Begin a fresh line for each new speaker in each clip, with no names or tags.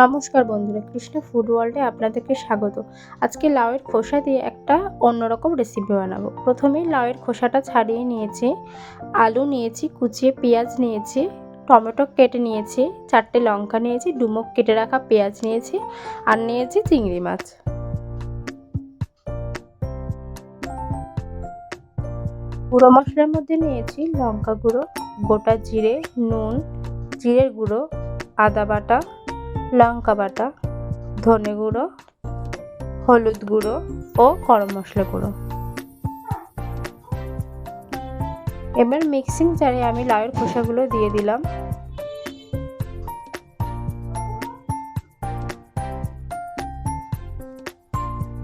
নমস্কার বন্ধুরা, কৃষ্ণ ফুড ওয়ার্ল্ডে আপনাদেরকে স্বাগত। আজকে লাউয়ের খোসা দিয়ে একটা অন্যরকম রেসিপি বানাবো। প্রথমেই লাউয়ের খোসাটা ছাড়িয়ে নিয়েছি, আলু নিয়েছি, কুচিয়ে পেঁয়াজ নিয়েছি, টমেটো কেটে নিয়েছি, চারটে লঙ্কা নিয়েছি ডুমো কেটে রাখা পেঁয়াজ নিয়েছি, আর নিয়েছি চিংড়ি মাছ। গুঁড়ো মশলার মধ্যে নিয়েছি লঙ্কা গুঁড়ো, গোটা জিরে, নুন, জিরের গুঁড়ো, আদা বাটা লঙ্কা বাটা, ধনে গুঁড়ো, হলুদ গুঁড়ো ও গরম মশলা গুঁড়ো। এবার মিক্সিং জারে আমি লাউয়ের খোসাগুলো দিয়ে দিলাম।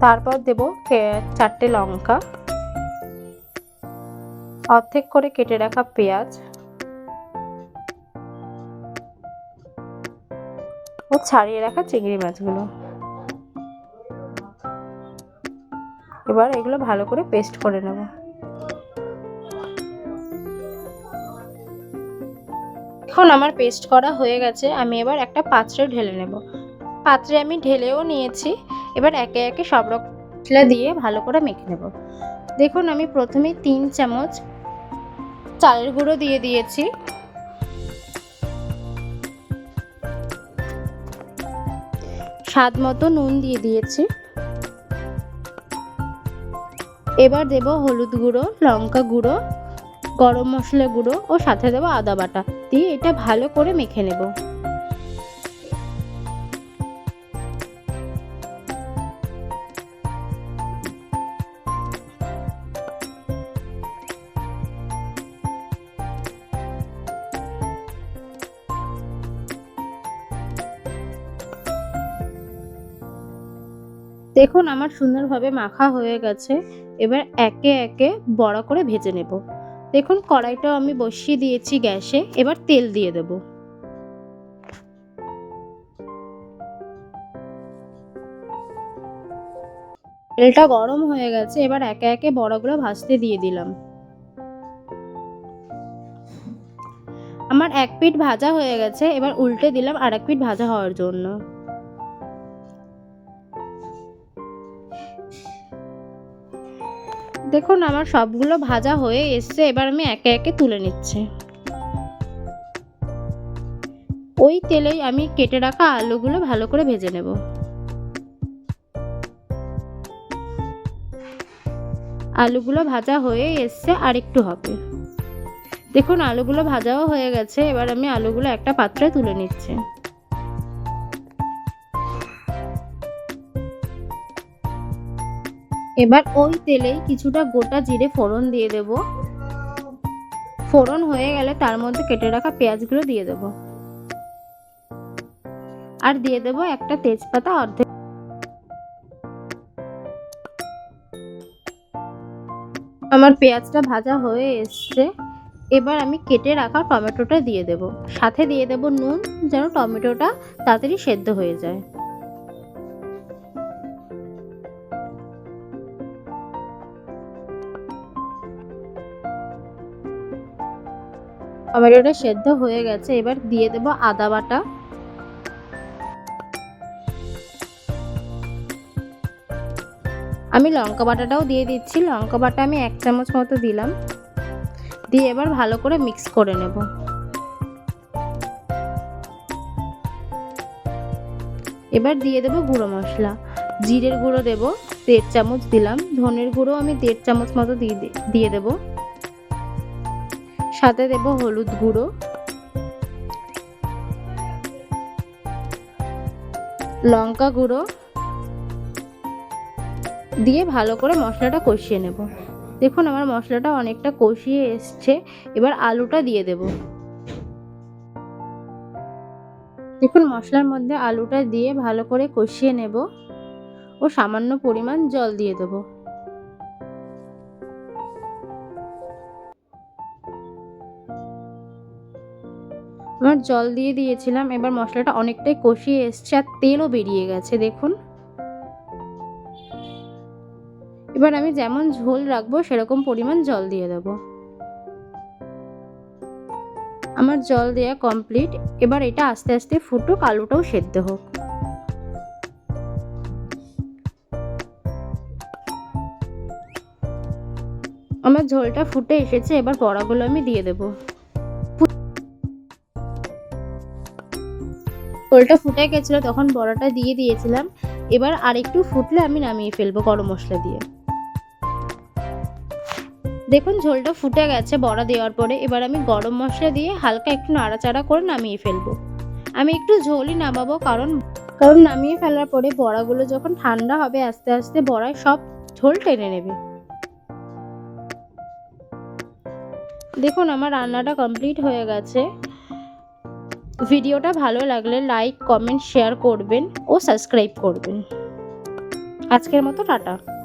তারপর দেব চারটে লঙ্কা। অর্ধেক করে কেটে রাখা পেঁয়াজ। ও ছাড়িয়ে রাখা চিংড়ি মাছগুলো। এবার এগুলো ভালো করে পেস্ট করে নেব। এখন আমার পেস্ট করা হয়ে গেছে, আমি এবার একটা পাত্রে ঢেলে নেব। পাত্রে আমি ঢেলেও নিয়েছি, এবার একে একে সব রকম দিয়ে ভালো করে মেখে নেব। দেখুন, আমি প্রথমে তিন চামচ চালের গুঁড়ো দিয়ে দিয়েছি। স্বাদ মতো নুন দিয়ে দিয়েছি। এবার দেব হলুদ গুঁড়ো, লঙ্কা গুঁড়ো, গরম মশলা গুঁড়ো ও সাথে দেবো আদা বাটা। দিয়ে এটা ভালো করে মেখে নেব। দেখুন আমার সুন্দরভাবে মাখা হয়ে গেছে, এবার একে একে বড়া করে ভেজে নেব। দেখুন কড়াইটাও আমি বসিয়ে দিয়েছি গ্যাসে, এবার তেল দিয়ে দেব। তেলটা গরম হয়ে গেছে, এবার একে একে বড়াগুলো ভাজতে দিয়ে দিলাম। আমার এক পিঠ ভাজা হয়ে গেছে, এবার উল্টে দিলাম আর এক পিঠ ভাজা হওয়ার জন্য। দেখুন, আমার সবগুলো ভাজা হয়ে এসছে, এবার আমি একে একে তুলে নিচ্ছি। ওই তেলেই আমি কেটে রাখা আলুগুলো ভালো করে ভেজে নেব। আলুগুলো ভাজা হয়ে এসছে, আর একটু হবে। দেখুন, আলুগুলো ভাজাও হয়ে গেছে, এবার আমি আলুগুলো একটা পাত্রে তুলে নিচ্ছি। এবার ওই তেলেই কিছুটা গোটা জিরে ফোড়ন দিয়ে দেব। ফোড়ন হয়ে গেলে তার মধ্যে কেটে রাখা পেঁয়াজগুলো দিয়ে দেব। আর দিয়ে দেব একটা তেজপাতা অর্ধেক। আমার পেঁয়াজটা ভাজা হয়ে এসছে। এবার আমি কেটে রাখা টমেটোটা দিয়ে দেব। সাথে দিয়ে দেব নুন, যেন টমেটোটা তাড়াতাড়ি সেদ্ধ হয়ে যায়। টমেটোটা সেদ্ধ হয়ে গেছে, এবার দিয়ে দেব আদা বাটা। আমি লঙ্কা বাটাটাও দিয়ে দিচ্ছি, লঙ্কা বাটা আমি এক চামচ মতো দিলাম। দিয়ে এবার ভালো করে মিক্স করে নেব। এবার দিয়ে দেব গুঁড়ো মশলা। জিরের গুঁড়ো দেব, দেড় চামচ দিলাম। ধনের গুঁড়ো আমি দেড় চামচ মতো দিয়ে দিয়ে দেবো। সাথে দেব হলুদ গুঁড়ো। লঙ্কা গুঁড়ো। দিয়ে ভালো করে মশলাটা কষিয়ে নেব। দেখুন আমার মশলাটা অনেকটা কষিয়ে এসছে। এবার আলুটা দিয়ে দেব। দেখুন মশলার মধ্যে আলুটা দিয়ে ভালো করে কষিয়ে নেব। ও সামান্য পরিমাণ জল দিয়ে দেবো। আমার জল দিয়ে দিয়েছিলাম, এবার মশলাটা অনেকটাই কষিয়ে এসছে আর তেলও বেরিয়ে গেছে, দেখুন। এবার আমি যেমন ঝোল রাখব, সেরকম পরিমাণ জল দিয়ে দেব। আমার জল দেওয়া কমপ্লিট, এবার এটা আস্তে আস্তে ফুটুক, আলুটাও সেদ্ধ হোক। আমার ঝোলটা ফুটে এসেছে, এবার বড়াগুলো আমি দিয়ে দেবো। ঝোলটা ফুটে গেছিল, তখন বড়াটা দিয়ে দিয়েছিলাম। এবার আরেকটু ফুটলে আমি নামিয়ে ফেলব গরম মশলা দিয়ে। দেখুন, ঝোলটা ফুটে গেছে বড়া দেওয়ার পরে। এবার আমি গরম মশলা দিয়ে হালকা একটু নাড়াচাড়া করে নামিয়ে ফেলব। আমি একটু ঝোলই নামাবো, কারণ কারণ নামিয়ে ফেলার পরে বড়াগুলো যখন ঠান্ডা হবে, আস্তে আস্তে বড়ায় সব ঝোল টেনে নেবে। দেখুন, আমার রান্নাটা কমপ্লিট হয়ে গেছে। ভিডিওটা ভালো লাগলে লাইক কমেন্ট শেয়ার করবেন ও সাবস্ক্রাইব করবেন। আজকের মতো টাটা।